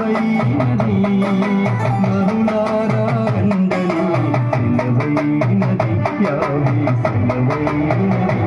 విలువైనది నరులారా రండని సెలవైనది యావి సెలవైనది